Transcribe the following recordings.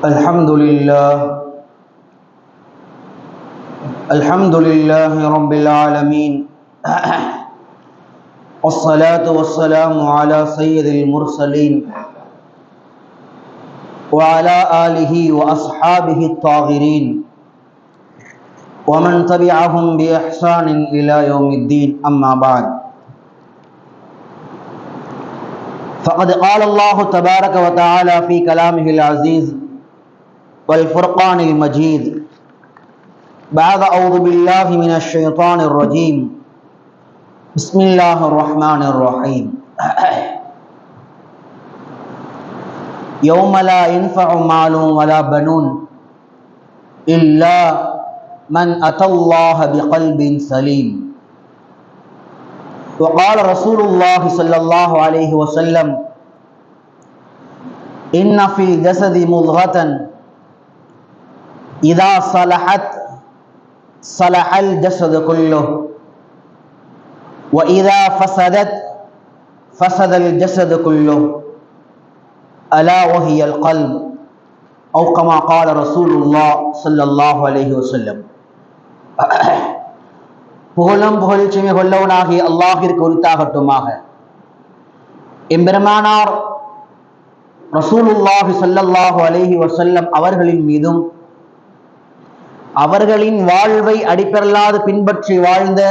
الحمد لله الحمد لله رب العالمين. والصلاة والسلام على سيد المرسلين. وعلى آله وأصحابه الطاهرين ومن تبعهم بإحسان إلى يوم الدين. أما بعد. فقد قال الله تبارك وتعالى في كلامه العزيز والفرقان المجيد. بعد أعوذ بالله من الشيطان الرجيم. بسم الله الرحمن الرحيم. يوم لا ينفع مال ولا بنون إلا من أتى الله بقلب سليم. وقال رسول الله صلى الله عليه وسلم إن في الجسد مضغة. إذا صلحت صلح الجسد كله. وإذا فسدت فسد الجسد كله. ألا وهي القلب. أو كما قال رسول الله صلى الله عليه وسلم. புகழும் புகழ்ச்சிமை கொள்ளவனாகி அல்லாஹிற்கு உரித்தாகட்டுமாக. எம்பெருமானார் ரசூலுல்லாஹி ஸல்லல்லாஹு அலேஹி வசல்லம் அவர்களின் மீதும் அவர்களின் வாழ்வை அடிப்பெறலாது பின்பற்றி வாழ்ந்த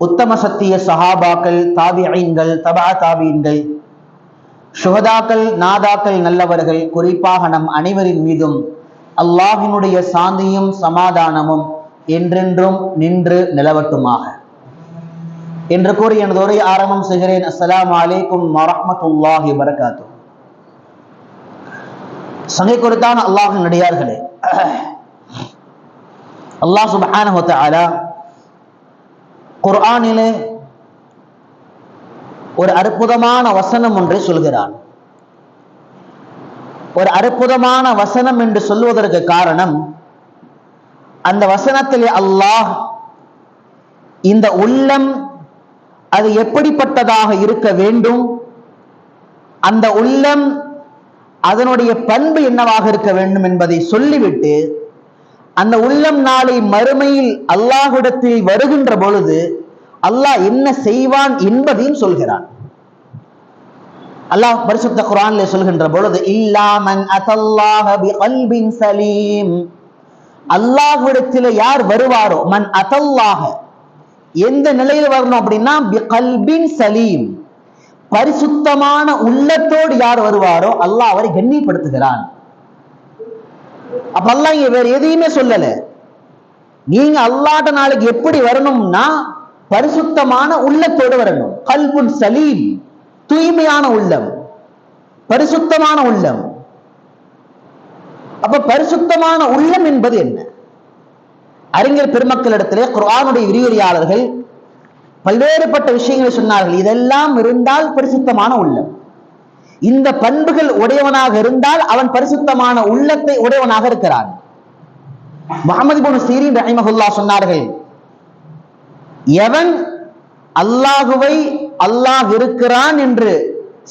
உத்தம சத்திய சஹாபாக்கள் தாபியங்கள் தபா தாபியங்கள் சுகதாக்கள் நாதாக்கள் நல்லவர்கள் குறிப்பாக நம் அனைவரின் மீதும் அல்லாஹினுடைய சாந்தியும் சமாதானமும் என்றென்றும் நின்று நிலவட்டுமாக. என்று கூறி எனது உரை ஆரம்பம் செய்கிறேன். அஸ்லாம் அலைக்கும் வரமத்துல்லாஹி வரகாத்து சங்கை கொடுத்தான் அல்லாஹின் நடிகார்களே அல்லாஹ் சுபஹானஹு தஆலா குர்ஆனிலே ஒரு அற்புதமான வசனம் ஒன்றை சொல்கிறான். ஒரு அற்புதமான வசனம் என்று சொல்வதற்கு காரணம் அந்த வசனத்திலே அல்லாஹ் இந்த உள்ளம் அது எப்படிப்பட்டதாக இருக்க வேண்டும்? அந்த உள்ளம் அதனுடைய பண்பு என்னவாக இருக்க வேண்டும் என்பதை சொல்லிவிட்டு அந்த உள்ளம் நாளை மறுமையில் அல்லாஹ்விடத்தில் வருகின்ற பொழுது அல்லாஹ் என்ன செய்வான் என்பதையும் சொல்கிறான். அல்லாஹ் பரிசுத்த குரான்ல சொல்கின்ற பொழுது இல்லாமன் அதல்லாஹ் அல்பின் சலீம். அல்லாஹ்விடத்தில் யார் வருவாரோ? மன் அதல்லாக எந்த நிலையில் வரணும் அப்படின்னா கல்பின் சலீம். பரிசுத்தமான உள்ளத்தோடு யார் வருவாரோ? அல்லாஹ் அவரை கண்ணியப்படுத்துகிறான். அப்ப அல்லாஹ் இங்க வேற எதையுமே சொல்லல. நீங்க அல்லாட்ட நாளைக்கு எப்படி வரணும்னா பரிசுத்தமான உள்ளத்தோடு வரணும். கல்புன் சலீம். தூய்மையான உள்ளம். பரிசுத்தமான உள்ளம். அப்ப பரிசுத்தமான உள்ளம் என்பது என்ன? அறிஞர் பெருமக்களிடத்திலே குரானுடைய விரிவுரையாளர்கள் பல்வேறுபட்ட விஷயங்களை சொன்னார்கள். இதெல்லாம் இருந்தால் பரிசுத்தமான உள்ளம். இந்த பண்புகள் உடையவனாக இருந்தால் அவன் பரிசுத்தமான உள்ளத்தை உடையவனாக இருக்கிறான். முகமது போன சீரின் ரஹிமகுல்லா சொன்னார்கள் எவன் அல்லாஹுவை அல்லாஹ் இருக்கிறான் என்று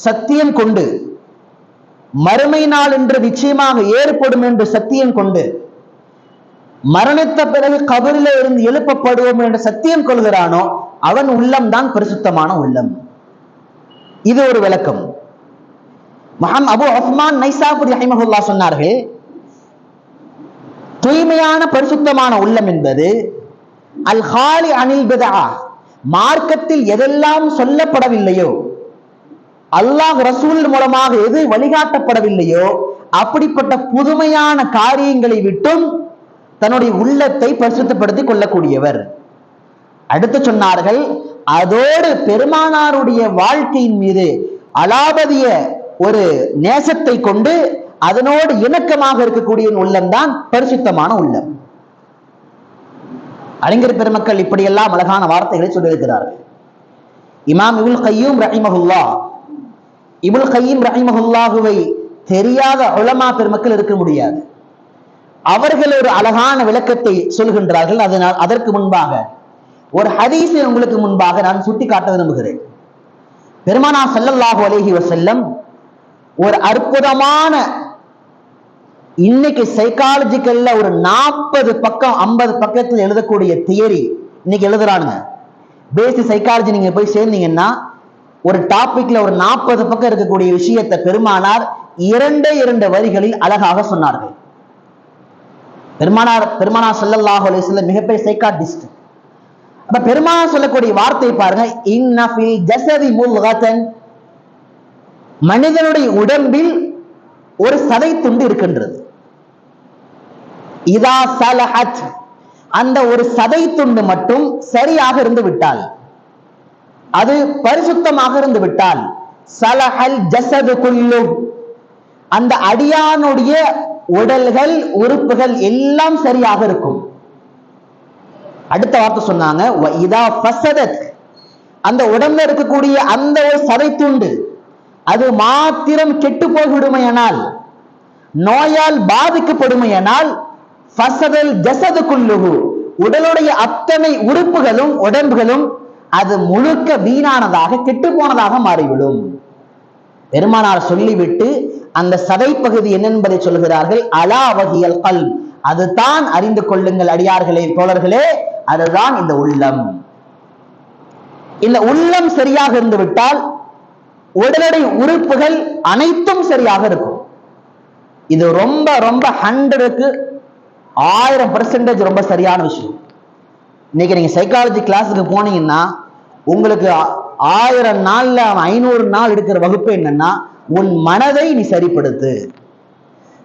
சத்தியம் கொண்டு மறுமை நாள் என்று நிச்சயமாக ஏற்படும் என்று சத்தியம் கொண்டு மரணித்த பிறகு கபரில இருந்து எழுப்பப்படுவோம் என்று சத்தியம் கொள்கிறானோ அவன் உள்ளம் தான் பரிசுத்தமான உள்ளம். இது ஒரு விளக்கம். மஹம் அபு உஸ்மான் நைசாபுரி ரஹிமஹுல்லா சொன்னார்கள் தூய்மையான பரிசுத்தமான உள்ளம் என்பது அல் ஹாலி அனில் மார்க்கத்தில் எதெல்லாம் சொல்லப்படவில்லையோ அல்லாஹ் ரசூல் மூலமாக எது வழிகாட்டப்படவில்லையோ அப்படிப்பட்ட புதுமையான காரியங்களை விட்டும் தன்னுடைய உள்ளத்தை பரிசுத்தப்படுத்திக் கொள்ளக்கூடியவர். அடுத்து சொன்னார்கள் அதோடு பெருமானாருடைய வாழ்க்கையின் மீது அலாபதிய ஒரு நேசத்தை கொண்டு அதனோடு இணக்கமாக இருக்கக்கூடிய உள்ளம்தான் பரிசுத்தமான உள்ளம். அறிஞர் பெருமக்கள் இப்படியெல்லாம் அழகான வார்த்தைகளை சொல்லியிருக்கிறார்கள். இமாம் இவுல் கையூம் ரஹிமஹுல்லா இபுல் கையும் ரஹிமஹுல்லாஹுவை தெரியாத உலமா பெருமக்கள் இருக்க முடியாது. அவர்கள் ஒரு அழகான விளக்கத்தை சொல்கின்றார்கள். அதனால் அதற்கு முன்பாக ஒரு ஹதீஸை உங்களுக்கு முன்பாக நான் சுட்டி காட்ட விரும்புகிறேன். பெருமானா சல்லல்லாஹு அலேஹி வசல்லம் ஒரு அற்புதமான இன்னைக்கு சைக்காலஜிக்கல்ல ஒரு நாற்பது பக்கம் ஐம்பது பக்கத்தில் எழுதக்கூடிய தியரி இன்னைக்கு எழுதுறானுங்க. பேசி சைக்காலஜி நீங்க போய் சேர்ந்தீங்கன்னா ஒரு டாபிக்ல ஒரு நாற்பது பக்கம் இருக்கக்கூடிய விஷயத்தை பெருமானார் இரண்டே இரண்டு வரிகளில் அழகாக சொன்னார்கள். பெருமானார் பெருமானார் ஸல்லல்லாஹு அலைஹி வஸல்லம் மிகப்பெரிய சைக்காட்டிஸ்ட் அப்ப பெருமானார் சொல்லக்கூடிய வார்த்தை பாருங்க இன்ன ஃபில் ஜஸதி மனிதனுடைய உடம்பில் ஒரு சதை துண்டு இருக்கின்றது. இதா சலஹத். அந்த ஒரு சதை துண்டு மட்டும் சரியாக இருந்து விட்டால் அது பரிசுத்தமாக இருந்து விட்டால் சலஹல் ஜசது குல்லு. அந்த அடியானுடைய உடல்கள் உறுப்புகள் எல்லாம் சரியாக இருக்கும். அடுத்த வார்த்தை சொன்னாங்க இதா ஃபஸதத் அந்த உடம்புல இருக்கக்கூடிய அந்த ஒரு சதை துண்டு அது மாத்திரம் கெட்டு போய்விடுமையானால் நோயால் பாதிக்கப்படுமையானால் ஃபசதல் ஜசது குல்லுகு உடலுடைய அத்தனை உறுப்புகளும் உடம்புகளும் அது முழுக்க வீணானதாக கெட்டு போனதாக மாறிவிடும். பெருமானார் சொல்லிவிட்டு அந்த சதை பகுதி என்னென்பதை சொல்கிறார்கள்? அலா வகியல் கல் அதுதான் அறிந்து கொள்ளுங்கள் அடியார்களே தோழர்களே அதுதான் இந்த உள்ளம். இந்த உள்ளம் சரியாக இருந்து விட்டால் உறுப்புகள் அனைத்தும் சரியாக இருக்கும். இது ரொம்ப ரொம்ப ஹண்ட்ரடுக்கு ஆயிரம் பர்சன்டேஜ் ரொம்ப சரியான விஷயம். இன்னைக்கு நீங்க சைக்காலஜி கிளாஸுக்கு போனீங்கன்னா உங்களுக்கு ஆயிரம் நாள்ல ஐநூறு நாள் எடுக்கிற வகுப்பு என்னன்னா உன் மனதை நீ சரிப்படுத்து.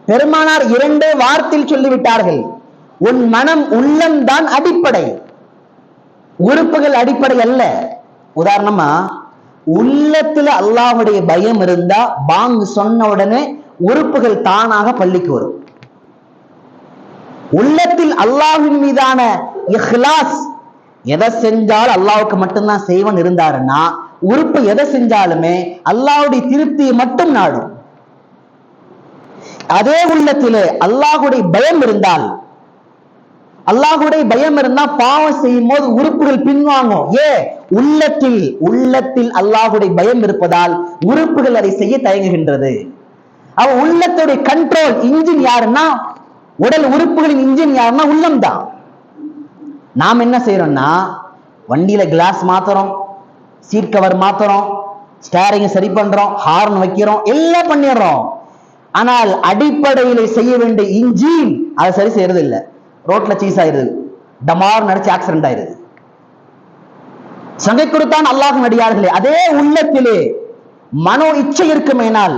பெருமானார் இரண்டு வார்த்தையில் சொல்லிவிட்டார்கள். உன் மனம் உள்ளம்தான் அடிப்படை. உறுப்புகள் அடிப்படை அல்ல. உதாரணமா உள்ளத்துல அல்லாவுடைய பயம் இருந்தா பாங்கு சொன்ன உடனே உறுப்புகள் தானாக பள்ளிக்கு வரும். உள்ளத்தில் அல்லாஹ்வின் மீதான இஹ்லாஸ் எதை செஞ்சாலும் அல்லாவுக்கு மட்டும்தான் செய்வன் இருந்தாருன்னா உறுப்பு எதை செஞ்சாலுமே அல்லாவுடைய திருப்தியை மட்டும் நாடும். அதே உள்ளத்திலே அல்லாஹுடைய பயம் இருந்தால் அல்லாஹுடைய பயம் இருந்தா பாவம் செய்யும் போது உறுப்புகள் பின்வாங்கும். ஏ உள்ளத்தில் உள்ளத்தில் அல்லாஹுடைய பயம் இருப்பதால் உறுப்புகள் அதை செய்ய தயங்குகின்றது. அவ உள்ளத்துடைய கண்ட்ரோல் இன்ஜின் யாருன்னா உடல் உறுப்புகளின் இன்ஜின் யாருன்னா உள்ளம் தான். நாம் என்ன செய்யறோம்னா வண்டியில கிளாஸ் மாத்துறோம் சீட் கவர் மாத்துறோம் ஸ்டேரிங் சரி பண்றோம் ஹார்ன் வைக்கிறோம் எல்லாம் பண்ணிடுறோம். ஆனால் அடிப்படையில் செய்ய வேண்டிய இன்ஜின் அதை சரி செய்யறது இல்லை ரோட்ல சீஸ் ஆயிருது டமார் நடிச்சு ஆக்சிடென்ட் ஆயிருது சங்கை கொடுத்தான் அல்லாஹ் நடிகார்களே அதே உள்ளத்திலே மனோ இச்சை இருக்குமேனால்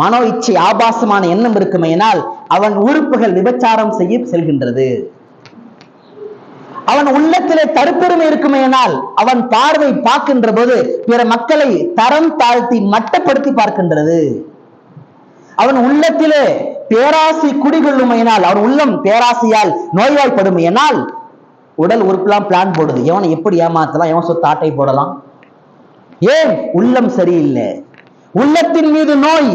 மனோ இச்சை ஆபாசமான எண்ணம் இருக்குமையினால் அவன் உறுப்புகள் விபச்சாரம் செய்ய செல்கின்றது. அவன் உள்ளத்திலே தற்பெருமை இருக்குமையினால் அவன் பார்வை பார்க்கின்ற போது பிற மக்களை தரம் தாழ்த்தி மட்டப்படுத்தி பார்க்கின்றது. அவன் உள்ளத்திலே பேராசை குடிகொள்ளுமையினால் அவன் உள்ளம் பேராசையால் நோய்வாய்ப்படுமையினால் உடல் உறுப்புலாம் பிளான் போடுது. எவனை எப்படி ஏமாத்தலாம்? எவன் சொத்து ஆட்டை போடலாம்? ஏன்? உள்ளம் சரியில்லை. உள்ளத்தின் மீது நோய்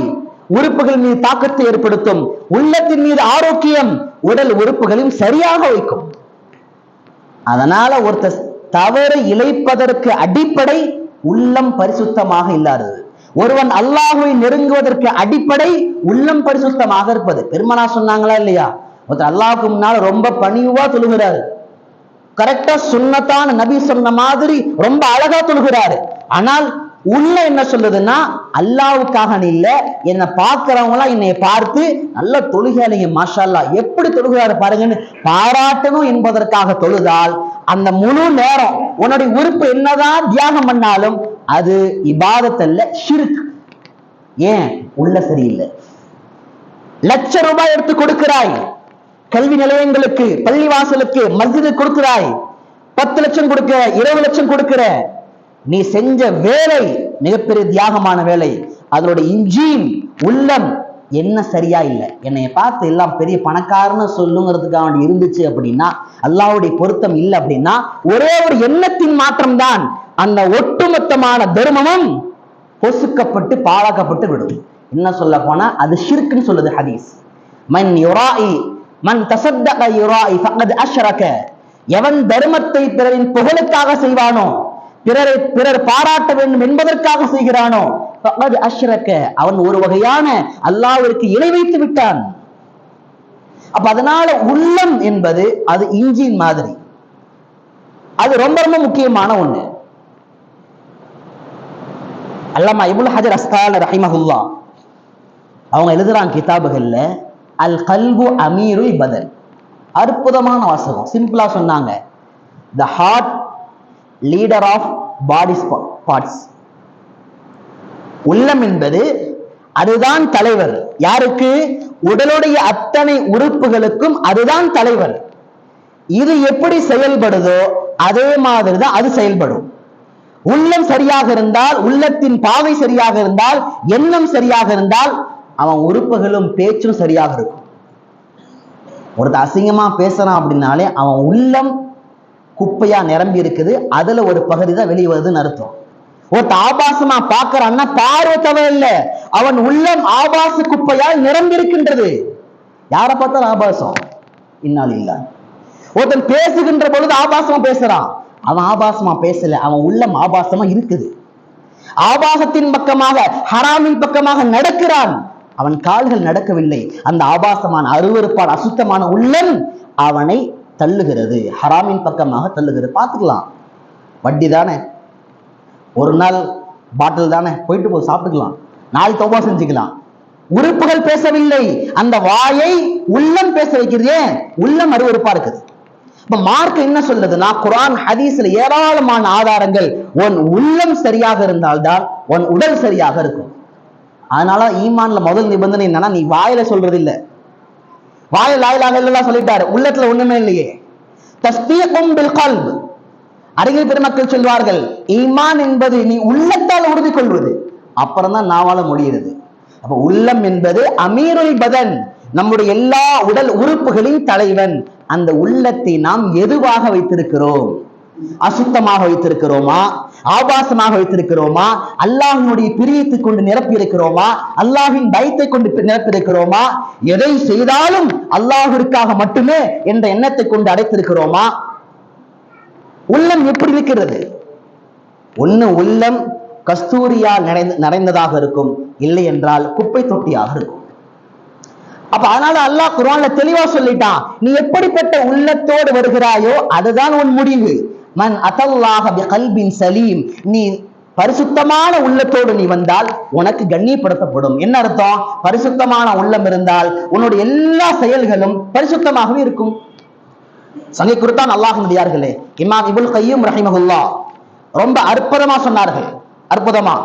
உறுப்புகள் மீது தாக்கத்தை ஏற்படுத்தும். உள்ளத்தின் மீது ஆரோக்கியம் உடல் உறுப்புகளையும் சரியாக வைக்கும். அதனால ஒருத்தர் தவறு இழைப்பதற்கு அடிப்படை உள்ளம் பரிசுத்தமாக இல்லாதது. ஒருவன் அல்லாஹுவை நெருங்குவதற்கு அடிப்படை உள்ளம் பரிசுத்தமாக இருப்பது. பெருமனா சொன்னாங்களா இல்லையா? ஒருத்தர் அல்லாஹுக்கு முன்னால் ரொம்ப பணிவா தொழுகிறாரு கரெக்டா சுண்ணத்தான நபி சொன்ன மாதிரி ரொம்ப அழகா தொழுகிறாரு ஆனால் உள்ள என்ன சொல்லுதுன்னா அல்லாவுக்காக இல்ல என்னை பார்க்கிறவங்க எல்லாம் என்னை பார்த்து நல்ல தொழுகையாளிங்க மாஷல்லா. எப்படி தொழுகிறாரு பாருங்கன்னு பாராட்டணும் என்பதற்காக தொழுதால் அந்த முழு நேரம் உன்னுடைய உறுப்பு என்னதான் தியாகம் பண்ணாலும் அது இபாதத்தல்ல ஷிர்க். ஏன்? உள்ள சரியில்லை. லட்ச ரூபாய் எடுத்து கொடுக்கிறாய். கல்வி நிலையங்களுக்கு பள்ளிவாசலுக்கு மஸ்ஜிது கொடுக்கிறாய். பத்து லட்சம் கொடுக்கிற இருபது லட்சம் கொடுக்கிற நீ செஞ்ச வேலை மிகப்பெரிய தியாகமான வேலை. அதனோட இன்ஜின் உள்ளம் என்ன சரியா இல்லை? என்னைய பார்த்து எல்லாம் பெரிய பணக்காரன்னு சொல்லுங்கிறதுக்காக வேண்டி இருந்துச்சு அப்படின்னா அல்லாவுடைய பொருத்தம் இல்லை அப்படின்னா ஒரே ஒரு எண்ணத்தின் மாற்றம் தான் அந்த ஒட்டுமொத்தமான தர்மமும் பொசுக்கப்பட்டு பாழாக்கப்பட்டு விடும். என்ன சொல்ல போனா அது ஷிர்க்குன்னு சொல்லுது ஹதீஸ். மன் யுராஇ மன் தசத்தக யுராஇ ஃபகத் அஷ்ரக. எவன் தர்மத்தை பிறரின் புகழுக்காக செய்வானோ பிறரை பிறர் பாராட்ட வேண்டும் என்பதற்காக செய்கிறானோ? அஷ்ரக்க அவன் ஒரு வகையான அல்லாவிற்கு இணை வைத்து விட்டான். அப்ப அதனால உள்ளம் என்பது அது இன்ஜின் மாதிரி. அது ரொம்ப ரொம்ப முக்கியமான ஒண்ணு. அல்லாமா இபுல் ஹஜர் அஸ்தால் ரஹிமஹுல்லா அவங்க எழுதுறாங்க கிதாபுகள்ல அல் கல்பு அமீருல் பதல் அற்புதமான வாசகம். சிம்பிளா சொன்னாங்க. The heart leader of body parts உள்ளம் என்பது அதுதான் தலைவர். யாருக்கு? உடலுடைய அத்தனை உறுப்புகளுக்கும் அதுதான் தலைவர். இது எப்படி செயல்படுதோ அதே மாதிரி தான் அது செயல்படும். உள்ளம் சரியாக இருந்தால் உள்ளத்தின் பாவை சரியாக இருந்தால் எண்ணம் சரியாக இருந்தால் அவன் உறுப்புகளும் பேச்சும் சரியாக இருக்கும். ஒருத்தர் அசிங்கமா பேசுறான் அப்படின்னாலே அவன் உள்ளம் குப்பையா நிரம்பி இருக்குது. அதுல ஒரு பகுதி தான் வெளியே வருதுன்னு அர்த்தம். ஒருத்த ஆபாசமா பாக்குறான்னா பார்வை தவிர இல்ல. அவன் உள்ளம் ஆபாச குப்பையால் நிரம்பி இருக்கின்றது யாரை பார்த்தாலும் ஆபாசம்? இன்னால் இல்ல. ஒருத்தன் பேசுகின்ற பொழுது ஆபாசமா பேசுறான். அவன் ஆபாசமா பேசல அவன் உள்ளம் ஆபாசமா இருக்குது. ஆபாசத்தின் பக்கமாக ஹராமின் பக்கமாக நடக்கிறான். அவன் கால்கள் நடக்கவில்லை. அந்த ஆபாசமான அருவருப்பான அசுத்தமான உள்ளம் அவனை தள்ளுகிறது. ஹராமின் பக்கமாக தள்ளுகிறது. பார்த்துக்கலாம். வட்டி தானே? ஒரு நாள் பாட்டில் தானே? போயிட்டு போய் சாப்பிட்டுக்கலாம். நாள் தோபா செஞ்சுக்கலாம். உறுப்புகள் பேசவில்லை. அந்த வாயை உள்ளம் பேச வைக்கிறது ஏன்? உள்ளம் அருவருப்பா இருக்குது. இப்ப மார்க் என்ன சொல்றதுன்னா குரான் ஹதீஸ்ல ஏராளமான ஆதாரங்கள். உன் உள்ளம் சரியாக இருந்தால்தான் உன் உடல் சரியாக இருக்கும். அதனால ஈமான்ல முதல் நிபந்தனை என்னன்னா நீ வாயில சொல்றது இல்லை வாயில லாயிலாக இல்லைலாம் சொல்லிட்டாரு. உள்ளத்துல ஒண்ணுமே இல்லையே. தஸ்தீகும் பில் கல்ப் அறிஞர் பெருமக்கள் சொல்வார்கள் ஈமான் என்பது நீ உள்ளத்தால் உறுதி கொள்வது அப்புறம் தான் நாவால முடிகிறது. அப்ப உள்ளம் என்பது அமீருல் பதன் நம்முடைய எல்லா உடல் உறுப்புகளின் தலைவன். அந்த உள்ளத்தை நாம் எதுவாக வைத்திருக்கிறோம்? அசுத்தமாக வைத்திருக்கிறோமா? ஆபாசமாக வைத்திருக்கிறோமா? அல்லாஹினுடைய பிரியத்தை கொண்டு நிரப்பி இருக்கிறோமா அல்லாஹின் பயத்தை கொண்டு நிரப்பி இருக்கிறோமா எதை செய்தாலும் அல்லாஹிற்காக மட்டுமே என்ற எண்ணத்தை கொண்டு அடைத்திருக்கிறோமா? உள்ளம் எப்படி இருக்கிறது? ஒண்ணு உள்ளம் கஸ்தூரியால் நிறைந்த நிறைந்ததாக இருக்கும். இல்லை என்றால் குப்பை தொட்டியாக இருக்கும். அப்ப அதனால அல்லாஹ் குரான்ல தெளிவா சொல்லிட்டான். நீ எப்படிப்பட்ட உள்ளத்தோடு வருகிறாயோ அதுதான் உன் முடிவு. மன் அதல்லாஹ கல்பின் சலீம். நீ பரிசுத்தமான உள்ளத்தோடு நீ வந்தால் உனக்கு கண்ணியப்படுத்தப்படும். என்ன அர்த்தம்? பரிசுத்தமான உள்ளம் இருந்தால் உன்னுடைய எல்லா செயல்களும் பரிசுத்தமாகவே இருக்கும். சங்கை குறித்தான் அல்லாஹுடையார்களே இமாம் இபுல் கையும் ரஹிமகுல்லா ரொம்ப அற்புதமா சொன்னார்கள். அற்புதமா.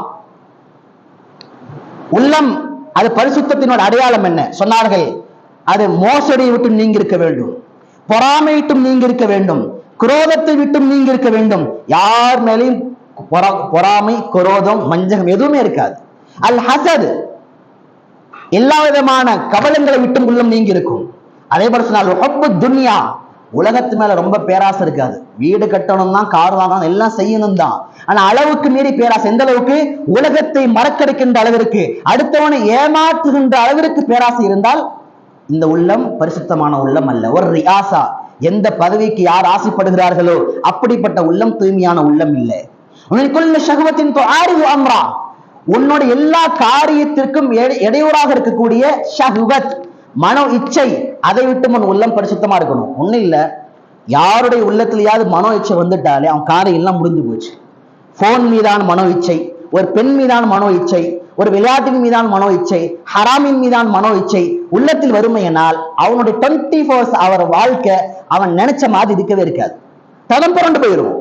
உள்ளம் அது பரிசுத்தத்தினோட அடையாளம் என்ன? சொன்னார்கள் அது மோசடியை விட்டு நீங்கி இருக்க வேண்டும். பொறாமையிட்டும் நீங்கிருக்க இருக்க வேண்டும். குரோதத்தை விட்டும் நீங்க இருக்க வேண்டும். யார் மேலேயும் பொறாமை குரோதம் மஞ்சகம் எதுவுமே இருக்காது. அல் ஹசத் எல்லா விதமான கபலங்களை விட்டும் உள்ளம் நீங்க இருக்கும். அதே போல சொன்னால் துன்யா உலகத்து மேல ரொம்ப பேராசை இருக்காது. வீடு கட்டணும் தான் கார் வாங்கணும் எல்லாம் செய்யணும் தான் ஆனா அளவுக்கு மீறி பேராசை. எந்த அளவுக்கு? உலகத்தை மறக்கடிக்கின்ற அளவிற்கு. அடுத்தவனை ஏமாற்றுகின்ற அளவிற்கு பேராசை இருந்தால் இந்த உள்ளம் பரிசுத்தமான உள்ளம் அல்ல. ஒரு ரியாசா. எந்த பதவிக்கு யார் ஆசைப்படுகிறார்களோ அப்படிப்பட்ட உள்ளம் தூய்மையான உள்ளம் இல்லை. உனக்குள்ள அம்ரா. உன்னோட எல்லா காரியத்திற்கும் இடையூறாக இருக்கக்கூடிய ஷஹ்வத் மனோ இச்சை அதை விட்டு உன் உள்ளம் பரிசுத்தமா இருக்கணும். ஒண்ணும் இல்ல. யாருடைய உள்ளத்திலேயாவது மனோ இச்சை வந்துட்டாலே அவன் காரியம் எல்லாம் முடிஞ்சு போச்சு. போன் மீதான மனோ இச்சை ஒரு பெண் மீதான மனோ இச்சை ஒரு விளையாட்டின் மீதான மனோ இச்சை ஹராமின் மீதான மனோ இச்சை உள்ளத்தில் வறுமையினால் அவனுடைய டுவெண்ட்டி ஃபோர்ஸ் அவர் வாழ்க்கை அவன் நினைச்ச மாதிரி இருக்கவே இருக்காது. தடம் புரண்டு போயிடும்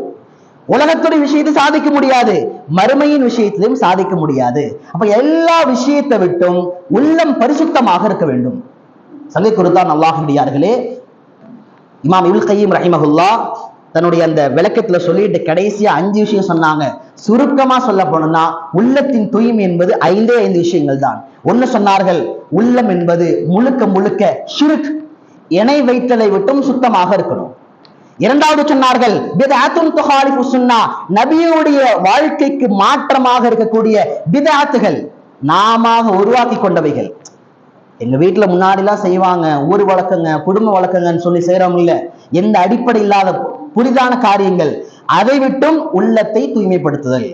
உலகத்துடைய விஷயத்தை சாதிக்க முடியாது. மறுமையின் விஷயத்திலும் சாதிக்க முடியாது. அப்ப எல்லா விஷயத்தை விட்டும் உள்ளம் பரிசுத்தமாக இருக்க வேண்டும். சங்கை குருத்தான் அல்லாஹுடையார்களே இமாம் இபுல் கையீம் ரஹிமகுல்லா தன்னுடைய அந்த விளக்கத்துல சொல்லிட்டு கடைசியா அஞ்சு விஷயம் சொன்னாங்க. சுருக்கமா சொல்ல போனோம்னா உள்ளத்தின் தூய்மை என்பது ஐந்தே ஐந்து விஷயங்கள் தான் ஒன்னு சொன்னார்கள் உள்ளம் என்பது முழுக்க முழுக்க சுருக் இணை வைத்தலை விட்டும் சுத்தமாக இருக்கணும். இரண்டாவது சொன்னார்கள் நபியுடைய வாழ்க்கைக்கு மாற்றமாக இருக்கக்கூடிய பிதாத்துகள் நாம உருவாக்கி கொண்டவைகள். எங்க வீட்டுல முன்னாடி எல்லாம் செய்வாங்க ஊர் வழக்கங்க குடும்ப வழக்கங்கன்னு சொல்லி செய்யறவங்க இல்ல. எந்த அடிப்படை இல்லாத புதிதான காரியங்கள். அதை விட்டும் உள்ளத்தை தூய்மைப்படுத்துதல்.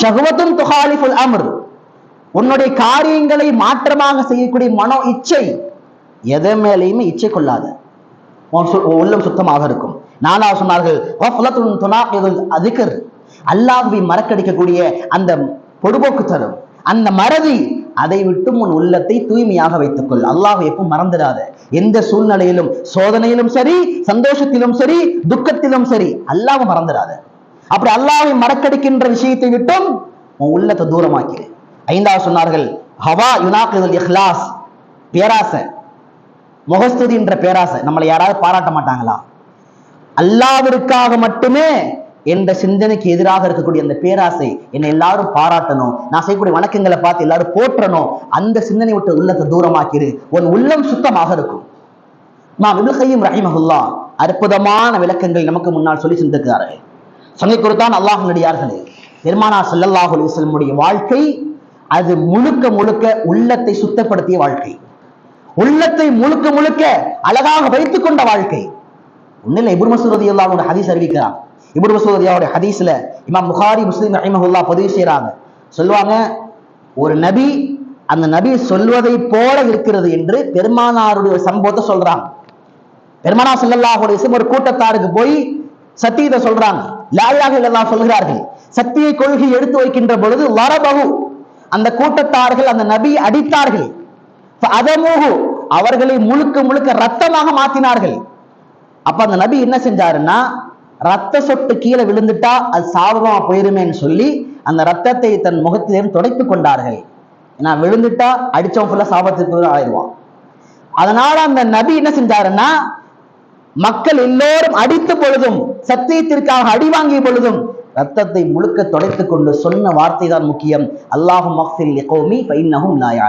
ஷகுவத்தும் துஹாலிஃபுல் அமர். உன்னுடைய காரியங்களை மாற்றமாக செய்யக்கூடிய மனோ இச்சை எதை மேலேயுமே இச்சை கொள்ளாத. உன் உள்ளம் சுத்தமாக இருக்கும். நானா சொன்னார்கள் அதுக்கர் அல்லாஹுவை மறக்கடிக்கக்கூடிய அந்த பொடுபோக்குத்தனம் அந்த மறதி அதை விட்டும் உன் உள்ளத்தை தூய்மையாக வைத்துக்கொள். அல்லாஹ் எப்பவும் மறந்துடாத. எந்த சூழ்நிலையிலும் சோதனையிலும் சரி சந்தோஷத்திலும் சரி துக்கத்திலும் சரி அல்லாஹ் மறந்துடாத. அப்படி அல்லாவை மறக்கடிக்கின்ற விஷயத்தை விட்டும் உன் உள்ளத்தை தூரமாக்கி ஐந்தாவது சொன்னார்கள் ஹவா யுனாக்கிதல் இஹ்லாஸ். பேராசை. முகஸ்துதி என்ற பேராசை. நம்மளை யாராவது பாராட்ட மாட்டாங்களா? அல்லாவிற்காக மட்டுமே என்ற சிந்தனைக்கு எதிராக இருக்கக்கூடிய அந்த பேராசை என்னை எல்லாரும் பாராட்டணும். நான் செய்யக்கூடிய வணக்கங்களை பார்த்து எல்லாரும் போற்றணும். அந்த சிந்தனை விட்டு உள்ளத்தை தூரமாக்கிடு. உன் உள்ளம் சுத்தமாக இருக்கும். நாம் இப்னு ரஹிமகுல்லா ரஹிமஹுல்லா அற்புதமான விளக்கங்கள் நமக்கு முன்னால் சொல்லி சிந்திக்கிறார்கள் சொல்லி கொடுத்தான் அல்லாஹ் நடிகார்களே பெருமானா சல்லல்லாஹு அலிஸ்லமுடைய வாழ்க்கை அது முழுக்க முழுக்க உள்ளத்தை சுத்தப்படுத்திய வாழ்க்கை. உள்ளத்தை முழுக்க முழுக்க அழகாக வைத்துக் கொண்ட வாழ்க்கை. ஒன்னில் இபுர் மசூத் ரதியுல்லாஹு ஹதீஸ் அறிவிக்கிறான் இபுர் மசூதியாவுடைய ஹதீஸ்ல இமாம் புகாரி முஸ்லீம் ரஹிமஹுல்லா பதிவு செய்றாங்க. சொல்லுவாங்க ஒரு நபி அந்த நபி சொல்வதை போல இருக்கிறது என்று பெருமானாருடைய ஒரு சம்பவத்தை சொல்றாங்க. பெருமானா செல்லல்லாஹுடைய ஒரு கூட்டத்தாருக்கு போய் சத்தியத்தை சொல்றாங்க. லாயாக இல்லல்லா சொல்கிறார்கள். சத்திய கொள்கை எடுத்து வைக்கின்ற பொழுது வரபகு அந்த கூட்டத்தார்கள் அந்த நபி அடித்தார்கள். அதமோகு அவர்களை முழுக்க முழுக்க ரத்தமாக மாத்தினார்கள். அப்ப அந்த நபி என்ன செஞ்சாருன்னா ரத்த சொட்டு கீழே விழுந்துட்டா அது சாபமா போயிருமேன்னு சொல்லி அந்த ரத்தத்தை தன் முகத்திலிருந்து துடைத்து கொண்டார்கள். நான் விழுந்துட்டா அடிச்சவன் ஃபுல்லா சாபத்துக்கு ஆயிடுவான். அதனால அந்த நபி என்ன செஞ்சாருன்னா மக்கள் எல்லோரும் அடித்த பொழுதும் சத்தியத்திற்காக அடி வாங்கிய பொழுதும் ரத்தத்தை முழுக்க தொடைத்து கொண்டு சொன்ன வார்த்தை தான் முக்கியம். அல்லாஹு மஃபில் லிகௌமி ஃபைன்னஹும் லா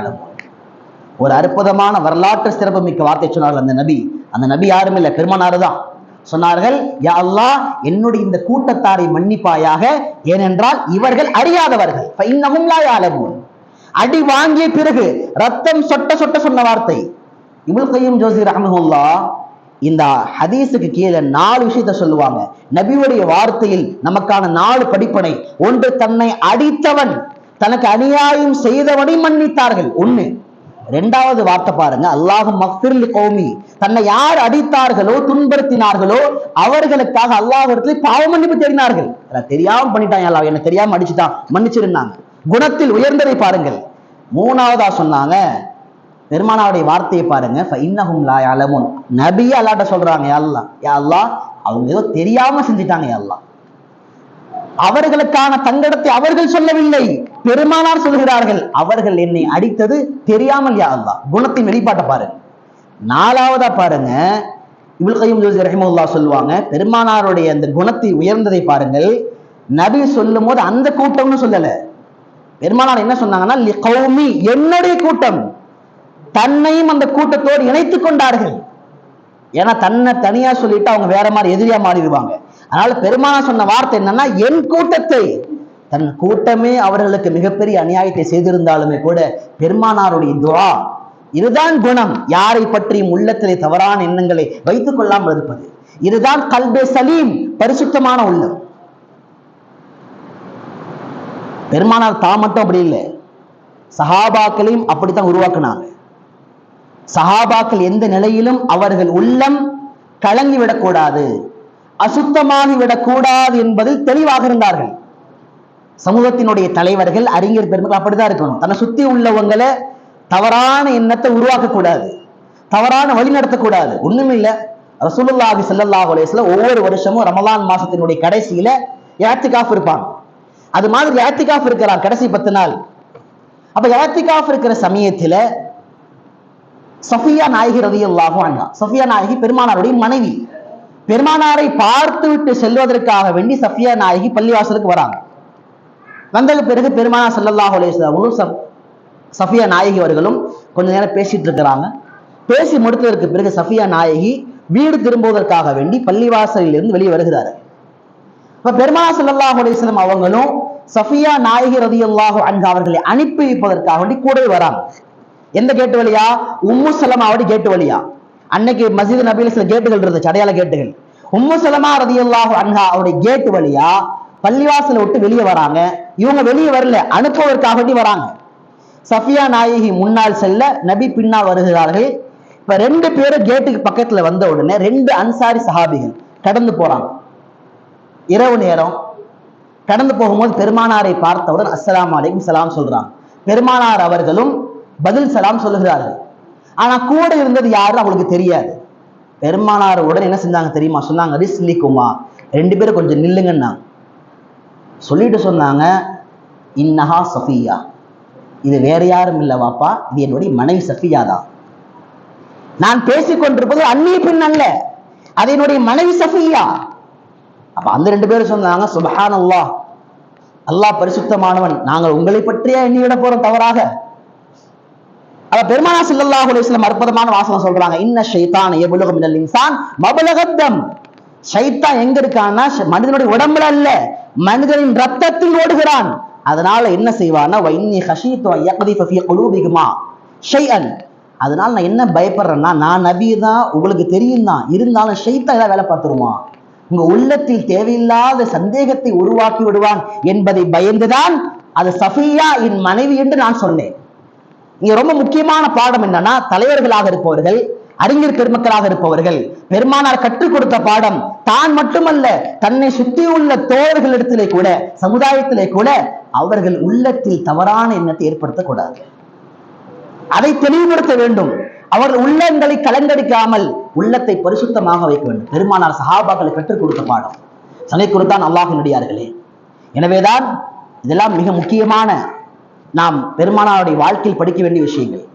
ஒரு அற்புதமான வரலாற்று சிறப்புமிக்க வார்த்தை சொன்னார்கள் அந்த நபி. அந்த நபி யாரும் இல்லை பெருமானாரு தான் சொன்னார்கள் யா அல்லாஹ் என்னுடைய இந்த கூட்டத்தாரை மன்னிப்பாயாக ஏனென்றால் இவர்கள் அறியாதவர்கள். அடி வாங்கிய பிறகு ரத்தம் சொட்ட சொட்ட சொன்ன வார்த்தை. இபுல் கையும் ஜோசி ரஹமஹுல்லா இந்த ஹதீஸுக்கு கீழே நாலு விஷயத்த சொல்லுவாங்க. நபியுடைய வார்த்தையில் நமக்கான நாலு படிப்பனை. ஒன்று தன்னை அடித்தவன் தனக்கு அநியாயம் செய்தவனை மன்னித்தார்கள். ஒண்ணு ரெண்டாவது வார்த்தை பாருங்க. அல்லாஹ் மஃபிர்லி கௌமி தன்னை யார் அடித்தார்களோ துன்புறுத்தினார்களோ அவர்களுக்காக அல்லாஹிடத்தில் பாவ மன்னிப்பு தேடினார்கள். தெரியாம பண்ணிட்டான் அல்லாஹ் என்ன தெரியாம அடிச்சுட்டான். மன்னிச்சிருந்தாங்க. குணத்தில் உயர்ந்ததை பாருங்கள். மூணாவதா சொன்னாங்க. பெருமானாவுடைய வார்த்தையை பாருங்க. இன்னகும் லா யஅலமூன். நபி அல்லாட்ட சொல்றாங்க யா அல்லாஹ் யா அவங்க ஏதோ தெரியாம செஞ்சிட்டாங்க யா அவர்களுக்கான தங்கடத்தை அவர்கள் சொல்லவில்லை. பெருமானார் சொல்கிறார்கள் அவர்கள் என்னை அடித்தது தெரியாமல் யா அல்லாஹ். குணத்தின் வெளிப்பாட்டை பாருங்க நாலாவதா பாருங்க. இவள் கையும் ஜோசி ரஹிமுல்லா சொல்லுவாங்க பெருமானாருடைய அந்த குணத்தை உயர்ந்ததை பாருங்கள். நபி சொல்லும் போது அந்த கூட்டம்னு சொல்லல. பெருமானார் என்ன சொன்னாங்கன்னா கௌமி என்னுடைய கூட்டம். தன்னையும் அந்த கூட்டத்தோடு இணைத்துக் கொண்டார்கள். ஏன்னா தன்னை தனியா சொல்லிட்டு அவங்க வேற மாதிரி எதிரியா மாறிடுவாங்க. அதனால பெருமானா சொன்ன வார்த்தை என்னன்னா என் கூட்டத்தை தன் கூட்டமே அவர்களுக்கு மிகப்பெரிய அநியாயத்தை செய்திருந்தாலுமே கூட பெருமானாருடைய துவா இதுதான் குணம். யாரை பற்றியும் உள்ளத்திலே தவறான எண்ணங்களை வைத்துக் கொள்ளாமல் இருப்பது. இதுதான் கல்பே சலீம் பரிசுத்தமான உள்ளம். பெருமானார் தான் மட்டும் அப்படி இல்லை. சஹாபாக்களையும் அப்படித்தான் உருவாக்குனாங்க. சஹாபாக்கள் எந்த நிலையிலும் அவர்கள் உள்ளம் கலங்கி விடக்கூடாது அசுத்தமாகி விடக்கூடாது என்பதில் தெளிவாக இருந்தார்கள். சமூகத்தினுடைய தலைவர்கள் அறிஞர் பெருமக்கள் அப்படிதான் இருக்கணும். தன்னை சுத்தி உள்ளவங்களை தவறான எண்ணத்தை உருவாக்க கூடாது தவறான வழி நடத்தக்கூடாது. ஒண்ணுமில்ல ரசூலுல்லாஹி ஸல்லல்லாஹு அலேஸ்ல ஒவ்வொரு வருஷமும் ரமலான் மாசத்தினுடைய கடைசியில ஏத்திகாஃப் இருப்பாங்க. அது மாதிரி ஏத்திகாஃப் இருக்கிறார் கடைசி பத்து நாள். அப்ப ஏத்திகாஃப் இருக்கிற சமயத்துல சஃபியா நாயகி ரதியல்லாஹு அன்ஹா சஃபியா நாயகி பெருமானாருடைய மனைவி. பெருமானாரை பார்த்து விட்டு செல்வதற்காக வேண்டி சஃபியா நாயகி பள்ளிவாசலுக்கு வராங்க. வந்தது பிறகு பெருமானா ஸல்லல்லாஹு அலேஸ்லாவும் சஃபியா நாயகி அவர்களும் கொஞ்ச நேரம் பேசிட்டு இருக்கிறாங்க. பேசி முடித்ததற்கு பிறகு சஃபியா நாயகி வீடு திரும்புவதற்காக வேண்டி பள்ளிவாசலில் இருந்து வெளியே வருகிறார். இப்ப பெருமானா ஸல்லல்லாஹு அலேஸ்லம் அவங்களும் சஃபியா நாயகி ரதியல்லாஹு அன்ஹா அவர்களை அனுப்பி வைப்பதற்காக வேண்டி கூட வராங்க. எந்த கேட்டு வழியா? உம்மு சலமாவடி கேட்டு வழியா? அன்னைக்கு மசித் நபியில் சில கேட்டுகள் இருந்துச்சு அடையாள கேட்டுகள் உம்மு சலமா ரதியல்லாஹு அன்ஹா அவருடைய கேட்டு வழியா பள்ளிவாசலை விட்டு வெளியே வராங்க. இவங்க வெளியே வரல அனுப்புவதற்காக வராங்க. சஃபியா நாயகி முன்னால் செல்ல நபி பின்னால் வருகிறார்கள். இப்ப ரெண்டு பேரும் கேட்டுக்கு பக்கத்துல வந்த உடனே ரெண்டு அன்சாரி சஹாபிகள் கடந்து போறாங்க. இரவு நேரம் கடந்து போகும்போது பெருமானாரை பார்த்தவுடன் அஸ்லாம் அலைக்கும் சலாம் சொல்றாங்க. பெருமானார் அவர்களும் பதில் சலாம் சொல்லுகிறார்கள். ஆனா கூட இருந்தது யாருன்னு அவங்களுக்கு தெரியாது. பெருமானார் உடனே என்ன செஞ்சாங்க தெரியுமா? சொன்னாங்க ரிஸ்லிக்குமா ரெண்டு பேரும் கொஞ்சம் நில்லுங்கன்னா சொல்லிட்டு சொன்னாங்க இன்னஹா சஃபியா. இது வேற யாரும் இல்லை வாப்பா இது என்னுடைய மனைவி சஃபியா தான். நான் பேசிக் கொண்டிருப்பது அந்நிய பெண் அல்ல அது என்னுடைய மனைவி சஃபியா. அப்ப அந்த ரெண்டு பேரும் சொன்னாங்க சுபஹான் அல்லாஹ் அல்லாஹ் பரிசுத்தமானவன். நாங்கள் உங்களை பற்றியே எண்ணி விட போறோம் தவறாக. அத பெருமானா சில்லல்லா அலைஹி அற்புதமான வாசனை சொல்றாங்க இன்ன ஷைத்தான் யபுலுகு மினல் இன்சான் மபலகத்தம். ஷைத்தான் எங்க இருக்கான்னா மனிதனுடைய உடம்புல அல்ல மனிதனின் ரத்தத்தில் ஓடுகிறான். அதனால என்ன செய்வான்னா வைன்னி ஹஷீத்து யக்திஃப ஃபீ குலூபிகுமா ஷைஅன். அதனால நான் என்ன பயப்படுறேன்னா நான் நபி தான் உங்களுக்கு தெரியும் தான் இருந்தாலும் ஷைத்தான் ஏதாவது வேலை பார்த்துருவான் உங்க உள்ளத்தில் தேவையில்லாத சந்தேகத்தை உருவாக்கி விடுவான் என்பதை பயந்துதான் அது சஃபியா என் மனைவி என்று நான் சொன்னேன். இங்க ரொம்ப முக்கியமான பாடம் என்னன்னா தலைவர்களாக இருப்பவர்கள் அறிஞர் பெருமக்களாக இருப்பவர்கள் பெருமானார் கற்றுக் கொடுத்த பாடம் தான் மட்டுமல்ல தன்னை சுற்றியுள்ள தோழர்களிடத்திலே கூட சமுதாயத்திலே கூட அவர்கள் உள்ளத்தில் தவறான எண்ணத்தை ஏற்படுத்தக்கூடாது. அதை தெளிவுபடுத்த வேண்டும். அவர்கள் உள்ளங்களை கலங்கடிக்காமல் உள்ளத்தை பரிசுத்தமாக வைக்க வேண்டும். பெருமானார் சஹாபாக்களை கற்றுக் கொடுத்த பாடம். சனை கொடுத்தான் அல்லாஹினுடையார்களே எனவேதான் இதெல்லாம் மிக முக்கியமான நாம் பெருமானாருடைய வாழ்க்கையில் படிக்க வேண்டிய விஷயங்கள்.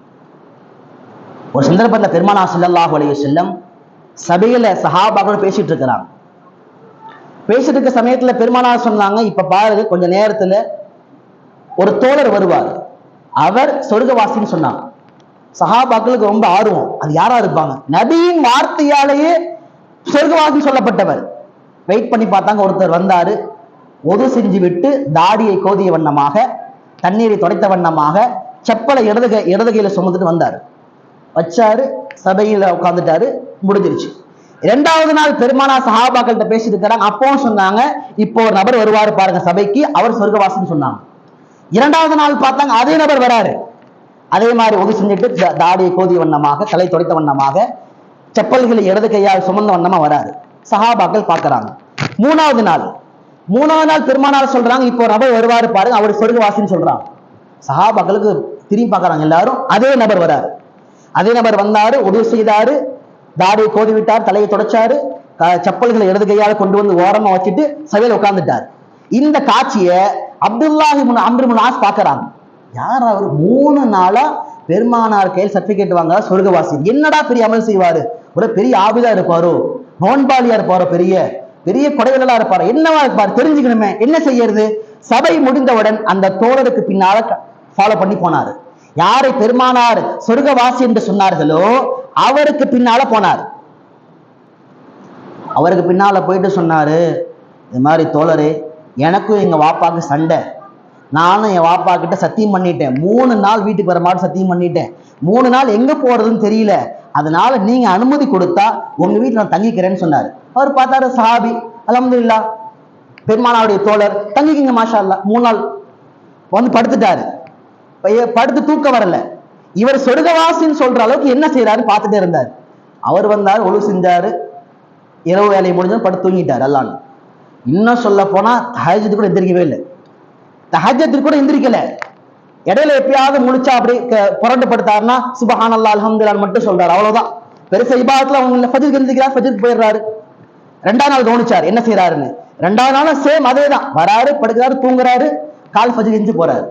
ஒரு சந்தர்ப்பத்தில் பெருமானா செல்லல்லாஹ் அலைஹி செல்லம் சபையில சஹாபாக்கள் பேசிட்டு இருக்கிறாங்க. பேசிட்டு இருக்க சமயத்துல பெருமானார் சொன்னாங்க இப்ப பாருங்க கொஞ்ச நேரத்துல ஒரு தோழர் வருவார். அவர் சொர்க்கவாசின்னு சொன்னாங்க. சஹாபாக்களுக்கு ரொம்ப ஆர்வம். அது யாரா இருப்பாங்க? நபியின் வார்த்தையாலேயே சொர்க்கவாசி சொல்லப்பட்டவர். வெயிட் பண்ணி பார்த்தாங்க ஒருத்தர் வந்தாரு. ஒது செஞ்சு விட்டு தாடியை கோதிய வண்ணமாக தண்ணீரை துடைத்த வண்ணமாக செப்பலை இடது இடது கையில சுமந்துட்டு வந்தாரு. வச்சாரு சபையில உட்கார்ந்துட்டாரு முடிஞ்சிருச்சு. இரண்டாவது நாள் பெருமானா சஹாபாக்கள்கிட்ட பேசிட்டு இருக்கிறாங்க அப்பவும் சொன்னாங்க இப்போ ஒரு நபர் வருவாரு பாருங்க சபைக்கு அவர் சொர்க்கவாசின்னு சொன்னாங்க. இரண்டாவது நாள் பார்த்தாங்க அதே நபர் வராரு. அதே மாதிரி ஒது செஞ்சுட்டு தாடியை கோதிய வண்ணமாக தலை துடைத்த வண்ணமாக செப்பல்களை இடது கையால் சுமந்த வண்ணமா வராரு. சஹாபாக்கள் பார்க்கறாங்க. மூணாவது நாள். மூணாவது நாள் பெருமானார் சொல்றாங்க இப்போ நபர் வருவாரு பாருங்க அவர் சொர்க்கவாசின்னு சொல்றாங்க. சஹாபாக்களுக்கு திரும்பி பார்க்கறாங்க எல்லாரும் அதே நபர் வராரு. அதே நபர் வந்தாரு உதவி செய்தாரு தாடியை கோதி விட்டார் தலையை துடைச்சாரு க- செப்பல்களை இடது கையால் கொண்டு வந்து ஓரமா வச்சுட்டு சபையில் உட்கார்ந்துட்டார். இந்த காட்சியை அப்துல்லாஹி முன் அம்ரு ஆஸ் பார்க்கறாங்க யார் அவர்? மூணு நாளா பெருமானார் கையில் சர்டிபிகேட் வாங்க சொர்க்கவாசி. என்னடா பெரிய அமல் செய்வாரு? ஒரு பெரிய ஆபிதா இருப்பாரோ? நோன்பாளியா இருப்பாரோ பெரிய? பெரிய கொடைகளா இருப்பாரோ? என்னவா இருப்பார்? தெரிஞ்சுக்கணுமே. என்ன செய்யறது? சபை முடிந்தவுடன் அந்த தோழருக்கு பின்னால ஃபாலோ பண்ணி போனாரு. யாரை பெருமானார் சொர்க்கவாசி என்று சொன்னார்களோ அவருக்கு பின்னால போனார். அவருக்கு பின்னால போயிட்டு சொன்னாரு இது மாதிரி தோழரே எனக்கும் எங்க வாப்பாக்கு சண்டை. நானும் என் வாப்பா கிட்ட சத்தியம் பண்ணிட்டேன். மூணு நாள் வீட்டுக்கு வர மாதிரி சத்தியம் பண்ணிட்டேன். மூணு நாள் எங்க போறதுன்னு தெரியல. அதனால நீங்க அனுமதி கொடுத்தா உங்க வீட்டுல நான் தங்கிக்கிறேன்னு சொன்னாரு. அவர் பார்த்தாரு சஹாபி அலமதுல்லா பெருமானாவுடைய தோழர் தங்கிக்கிங்க மாஷா அல்லா மூணு நாள் வந்து படுத்துட்டாரு. படுத்து தூக்கம் வரல. இவர் சொர்க்கவாசின்னு சொல்ற அளவுக்கு என்ன செய்யறாருன்னு பார்த்துட்டே இருந்தார். அவர் வந்தார் ஒழு செஞ்சாரு. இரவு வேலையை முடிஞ்சு படுத்து தூங்கிட்டார் அல்லான்னு. இன்னும் சொல்ல போனா தஹஜத்துக்கு கூட எந்திரிக்கவே இல்லை. தஹஜத்துக்கு கூட எந்திரிக்கல. இடையில எப்பயாவது முழிச்சா அப்படி புரண்டு படுத்தாருன்னா சுபஹான் அல்லா அல்ஹம்துலில்லாஹ் மட்டும் சொல்றாரு. அவ்வளவுதான். பெருசா இபாதத்துல அவங்க இல்ல ஃபஜ்ருக்கு ஃபஜருக்கு போயிடுறாரு. ரெண்டாம் நாள் கவனிச்சார் என்ன செய்யறாருன்னு ரெண்டாவது நாளும் சேம் அதே தான் வராரு படுக்கிறாரு தூங்குறாரு கால் ஃபஜர் எந்திரிச்சு போறாரு.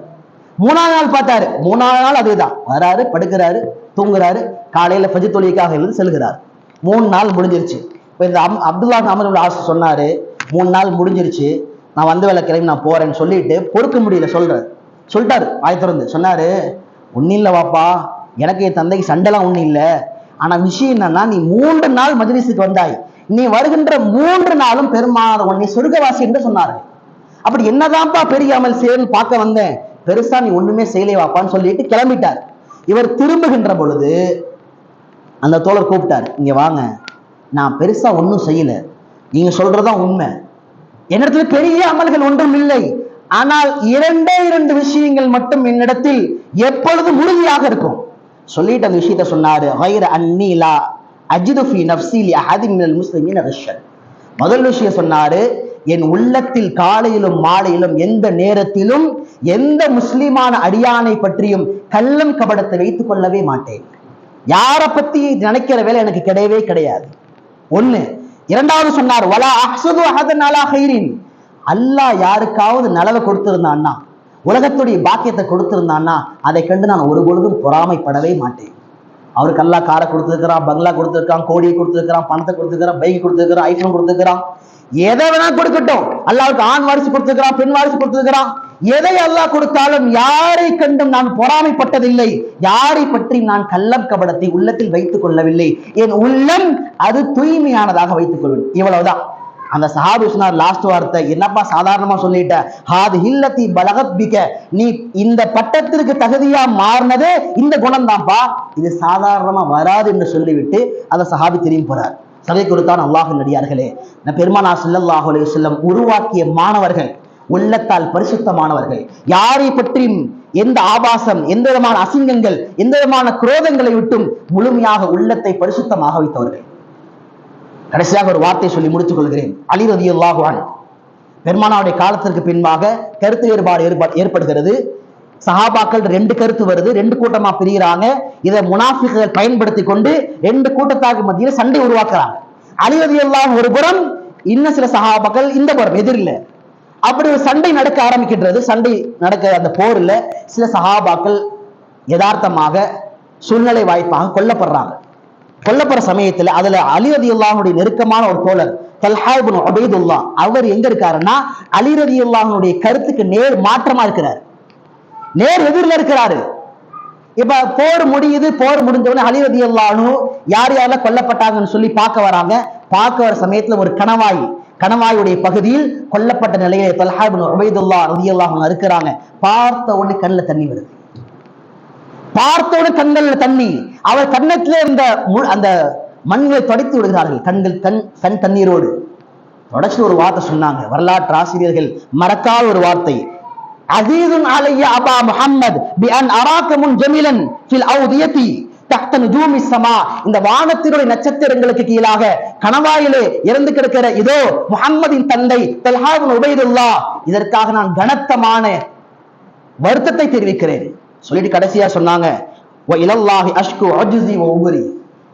மூணாவது நாள் பார்த்தாரு. மூணாவது நாள் அதுதான். வராரு படுக்கிறாரு தூங்குறாரு. காலையில பஜி தொழிலுக்காக எழுந்து செல்கிறார். மூணு நாள் முடிஞ்சிருச்சு. இப்போ இந்த அம் அப்துல்லா அமர் ஆசு சொன்னாரு மூணு நாள் முடிஞ்சிருச்சு. நான் வந்த வேலை கிளம்பி நான் போறேன்னு சொல்லிட்டு பொறுக்க முடியல சொல்றாரு. சொல்லிட்டாரு வாய் திறந்து. சொன்னாரு ஒன்னும் இல்லை வாப்பா. எனக்கு என் தந்தைக்கு சண்டைலாம் ஒன்றும் இல்லை. ஆனா விஷயம் என்னன்னா நீ மூன்று நாள் மஜ்லிஸுக்கு வந்தாய். நீ வருகின்ற மூன்று நாளும் பெருமாள் உன்னை சொர்க்கவாசி என்று சொன்னாரு அப்படி என்னதான்ப்பா பெரிய அமல் செய்யணும்னு பார்க்க வந்தேன்? பெருசா நீ ஒண்ணுமே செய்யலை வாப்பான்னு சொல்லிட்டு கிளம்பிட்டார். இவர் திரும்புகின்ற பொழுது அந்த தோழர் கூப்பிட்டார் இங்க வாங்க. நான் பெருசா ஒன்றும் செய்யல. நீங்க சொல்றதுதான் உண்மை. என்னிடத்துல பெரிய அமல்கள் ஒன்றும் இல்லை. ஆனால் இரண்டே இரண்டு விஷயங்கள் மட்டும் என்னிடத்தில் எப்பொழுதும் உறுதியாக இருக்கும்? சொல்லிட்டு அந்த விஷயத்த சொன்னாரு ஹைர அன்னீலா அஜிது ஃபி நஃப்ஸி மினல் முஸ்லிமீன ரிஷன் முதல் விஷயம் சொன்னாரு என் உள்ளத்தில் காலையிலும் மாலையிலும் எந்த நேரத்திலும் எந்த முஸ்லிமான அடியானை பற்றியும் கள்ளம் கபடத்தை வைத்துக் கொள்ளவே மாட்டேன். யாரை பத்தி நினைக்கிற வேலை எனக்கு கிடையவே கிடையாது. ஒண்ணு இரண்டாவது சொன்னார் வலா அஹ்சது அஹதன் அலா ஹைரின் அல்லாஹ் யாருக்காவது நலவை கொடுத்திருந்தான்னா உலகத்துடைய பாக்கியத்தை கொடுத்திருந்தான்னா அதை கண்டு நான் ஒரு பொழுதும் பொறாமைப்படவே மாட்டேன். அவருக்கு எல்லாம் காரை கொடுத்துருக்கிறான் பங்களா கொடுத்துருக்கான் கோடியை கொடுத்துருக்கிறான் பணத்தை கொடுத்துருக்கிறான் பைக் கொடுத்துருக்கிறான் ஐஃபோன் கொடுத்துருக்கிறான். எதை வேணா கொடுக்கட்டும். அல்லாவுக்கு ஆண் வாரிசு கொடுத்துருக்கிறான் பெண் வாரிசு கொடுத்துருக்கிறான். எதை அல்லாஹ் கொடுத்தாலும் யாரை கண்டும் நான் பொறாமைப்பட்டதில்லை. யாரை பற்றி நான் கள்ளம் கபடத்தை உள்ளத்தில் வைத்துக் கொள்ளவில்லை. என் உள்ளம் அது தூய்மையானதாக வைத்துக் கொள்வேன். இவ்வளவுதான். அந்த சஹாபி சொன்னார் லாஸ்ட் வார்த்தை. என்னப்பா சாதாரணமா சொல்லிட்ட? ஹாது ஹில்லத்தி பலகத் பிக்க நீ இந்த பட்டத்திற்கு தகுதியா மாறினதே இந்த குணம் தான்ப்பா இது சாதாரணமா வராது என்று சொல்லிவிட்டு அந்த சஹாபி திரும்பி போறார். சதை கொடுத்தான் அல்லாஹு நடிகார்களே பெருமானா ஸல்லல்லாஹு அலைஹி செல்லம் உருவாக்கிய மாணவர்கள் உள்ளத்தால் பரிசுத்தமானவர்கள். யாரை பற்றியும் எந்த ஆபாசம் எந்த விதமான அசிங்கங்கள் எந்த விதமான குரோதங்களை விட்டும் முழுமையாக உள்ளத்தை பரிசுத்தமாக வைத்தவர்கள். கடைசியாக ஒரு வார்த்தை சொல்லி முடித்துக் கொள்கிறேன். அலி ரதி அல்லாஹான் பெருமானாவுடைய காலத்திற்கு பின்பாக கருத்து வேறுபாடு ஏற்படுகிறது. சஹாபாக்கள் ரெண்டு கருத்து வருது ரெண்டு கூட்டமா பிரிகிறாங்க. இதை முனாஃபிக்குகள் பயன்படுத்தி கொண்டு ரெண்டு கூட்டத்தாருக்கு மத்தியில் சண்டை உருவாக்குறாங்க. அலி ரதியுல்லாஹு ஒரு புறம் இன்னும் சில சஹாபாக்கள் இந்த புறம் எதிரில் அப்படி ஒரு சண்டை நடக்க ஆரம்பிக்கின்றது. சண்டை நடக்க அந்த போர்ல சில சஹாபாக்கள் யதார்த்தமாக சூழ்நிலை வாய்ப்பாக கொல்லப்படுறாங்க. கொல்லப்படுற சமயத்துல அதுல அலி அல்லாஹனுடைய நெருக்கமான ஒரு தோழர் தல்ஹா இப்னு அவர் எங்க இருக்காருன்னா அலி அல்லாஹனுடைய கருத்துக்கு நேர் மாற்றமா இருக்கிறார். நேர் எதிரில் இருக்கிறாரு. இப்ப போர் முடியுது போர் முடிஞ்சவொடனே அலி அல்லானு யார் யாரெல்லாம் கொல்லப்பட்டாங்கன்னு சொல்லி பார்க்க வராங்க பார்க்க வர சமயத்துல ஒரு கணவாய் கணவாயுடைய பகுதியில் கொல்லப்பட்ட நிலையில தல்ஹா இப்னு ரதி அல்லாஹன் இருக்கிறாங்க. பார்த்த உடனே கண்ணுல தண்ணி வருது. பார்த்தோட கண்கள்ல தண்ணி. அவர் கண்ணத்திலே இருந்த மு- அந்த மண்களை துடைத்து விடுகிறார்கள். கண்கள் கண் கண் தண்ணீரோடு. தொடச்சு ஒரு வார்த்தை சொன்னாங்க. வரலாற்று ஆசிரியர்கள் மறக்காத ஒரு வார்த்தை. அசீதுன் அலைய அபா முகம்மது பி அன் அராக்கமுன் ஜமீலன் ஃபில் அவுதியதி தஹ்த நுஜூமி சமா இந்த வானத்தினுடைய நட்சத்திரங்களுக்கு கீழாக கணவாயிலே இறந்து கிடக்கிற இதோ முகம்மதின் தந்தை தல்ஹா இப்னு உபைதுல்லா. இதற்காக நான் கனத்தமான வருத்தத்தை தெரிவிக்கிறேன். சொல்லிட்டு கடைசியா சொன்னாங்க. இலல்லாஹி அஷ்கு அஜ்ஸி வ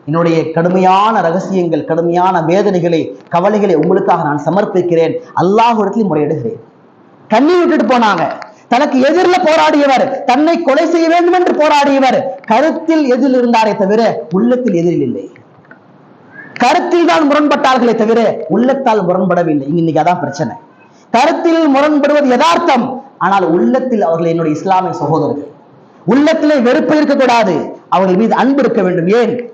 என்னுடைய கடுமையான ரகசியங்கள் கடுமையான வேதனைகளை கவலைகளை உங்களுக்காக நான் சமர்ப்பிக்கிறேன். அல்லாஹ்விடத்தில் முறையிடுகிறேன். கண்ணீர் விட்டுட்டு போனாங்க. தனக்கு எதிரில் போராடியவர் தன்னை கொலை செய்ய வேண்டும் என்று போராடியவர் கருத்தில் எதிரில் இருந்தாரே தவிர உள்ளத்தில் எதிரில் இல்லை. கருத்தில் தான் முரண்பட்டார்களே தவிர உள்ளத்தால் முரண்படவில்லை. இன்னைக்கு அதான் பிரச்சனை. கருத்தில் முரண்படுவது யதார்த்தம். ஆனால் உள்ளத்தில் அவர்கள் என்னுடைய இஸ்லாமிய சகோதரர்கள். உள்ளத்திலே வெறுப்பு இருக்கக்கூடாது. அவர்கள் மீது அன்பு இருக்க வேண்டும். ஏன்?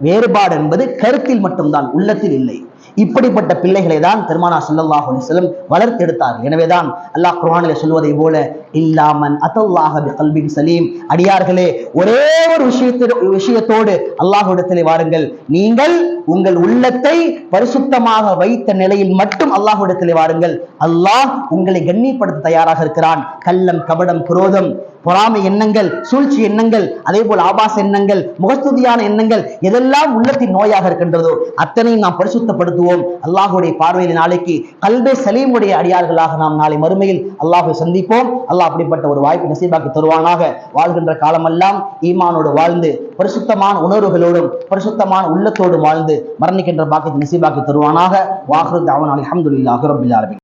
வேறுபாடு என்பது கருத்தில் மட்டும்தான். உள்ளத்தில் இல்லை. இப்படிப்பட்ட பிள்ளைகளை தான் பெருமானா சல்லாஹ் அலைஹி வளர்த்தெடுத்தார்கள் எனவேதான் அல்லாஹ் குர்ஆனிலே சொல்வதை போல இல்லாமன் அதல்லாஹ பிகல்பின் சலீம். அடியார்களே ஒரே ஒரு விஷயத்தோடு விஷயத்தோடு அல்லாஹுடத்திலே வாருங்கள். நீங்கள் உங்கள் உள்ளத்தை பரிசுத்தமாக வைத்த நிலையில் மட்டும் அல்லாஹுடத்திலே வாருங்கள். அல்லாஹ் உங்களை கண்ணியப்படுத்த தயாராக இருக்கிறான். கள்ளம் கபடம் குரோதம் பொறாமை எண்ணங்கள் சூழ்ச்சி எண்ணங்கள் அதே போல் ஆபாச எண்ணங்கள் முகஸ்துதியான எண்ணங்கள் எதெல்லாம் உள்ளத்தின் நோயாக இருக்கின்றதோ அத்தனையும் நாம் பரிசுத்தப்படுத்துவோம். அல்லாஹுடைய பார்வையில் நாளைக்கு கல்பே சலீமுடைய அடியார்களாக நாம் நாளை மறுமையில் அல்லாஹை சந்திப்போம். அல்லாஹ் அப்படிப்பட்ட ஒரு வாய்ப்பு நசீபாக்கி தருவானாக. வாழ்கின்ற காலமெல்லாம் ஈமானோடு வாழ்ந்து பரிசுத்தமான உணர்வுகளோடும் பரிசுத்தமான உள்ளத்தோடும் வாழ்ந்து மரணிக்கின்ற பாக்கியத்தை நசீபாக்கி தருவானாக. வாஹரு தாவன் அலமதுல்லாஹு ரபில் ஆலமீன்.